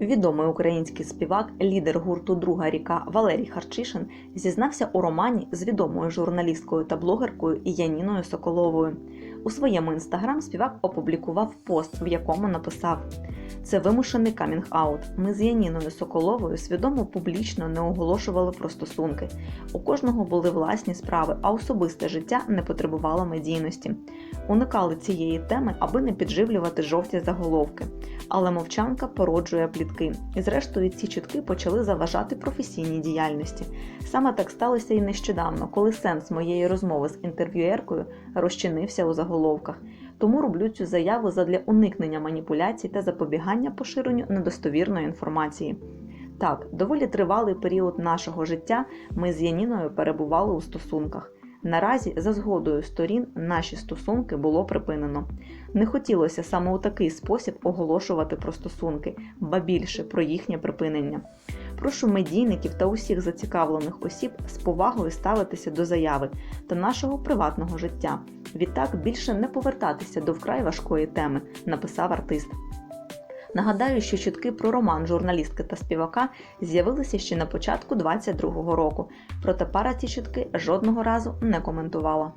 Відомий український співак, лідер гурту Друга ріка Валерій Харчишин зізнався у романі з відомою журналісткою та блогеркою Яніною Соколовою. У своєму інстаграм співак опублікував пост, в якому написав: Це вимушений камінг-аут. Ми з Яніною Соколовою свідомо публічно не оголошували про стосунки. У кожного були власні справи, а особисте життя не потребувало медійності. Уникали цієї теми, аби не підживлювати жовті заголовки. Але мовчанка породжує плітки, і зрештою ці чутки почали заважати професійній діяльності. Саме так сталося і нещодавно, коли сенс моєї розмови з інтерв'юеркою розчинився у заголовках. Тому роблю цю заяву задля уникнення маніпуляцій та запобігання поширенню недостовірної інформації. Так, доволі тривалий період нашого життя ми з Яніною перебували у стосунках. Наразі, за згодою сторін, наші стосунки було припинено. Не хотілося саме у такий спосіб оголошувати про стосунки, ба більше про їхнє припинення. Прошу медійників та усіх зацікавлених осіб з повагою ставитися до заяви та нашого приватного життя. Відтак більше не повертатися до вкрай важкої теми, написав артист. Нагадаю, що чутки про роман журналістки та співака з'явилися ще на початку 22-го року, проте пара ці чутки жодного разу не коментувала.